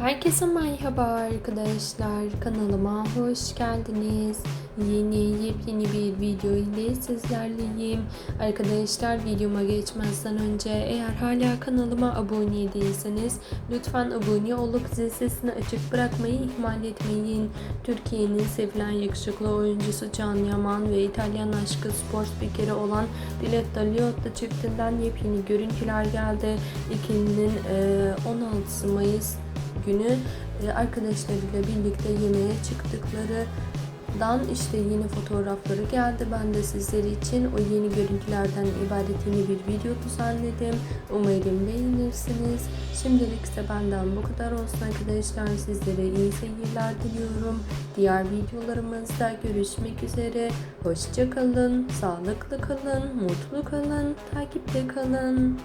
Herkese merhaba arkadaşlar. Kanalıma hoş geldiniz. Yeni yepyeni bir video ile sizlerleyim. Arkadaşlar videoma geçmezden önce eğer hala kanalıma abone değilseniz lütfen abone olup zil sesini açık bırakmayı ihmal etmeyin. Türkiye'nin sevilen yakışıklı oyuncusu Can Yaman ve İtalyan aşkı spor spikeri olan Diletta Leotta çiftinden yepyeni görüntüler geldi. İkilinin eee, 16 Mayıs günü e, arkadaşlarıyla birlikte yemeğe çıktıklarından işte yeni fotoğrafları geldi. Ben de sizler için o yeni görüntülerden ibaret yeni bir video düzenledim. Umarım beğenirsiniz. Şimdilik ise benden bu kadar olsun arkadaşlar. Sizlere iyi seyirler diliyorum. Diğer videolarımızda görüşmek üzere. Hoşça kalın, sağlıklı kalın, mutlu kalın, takipte kalın.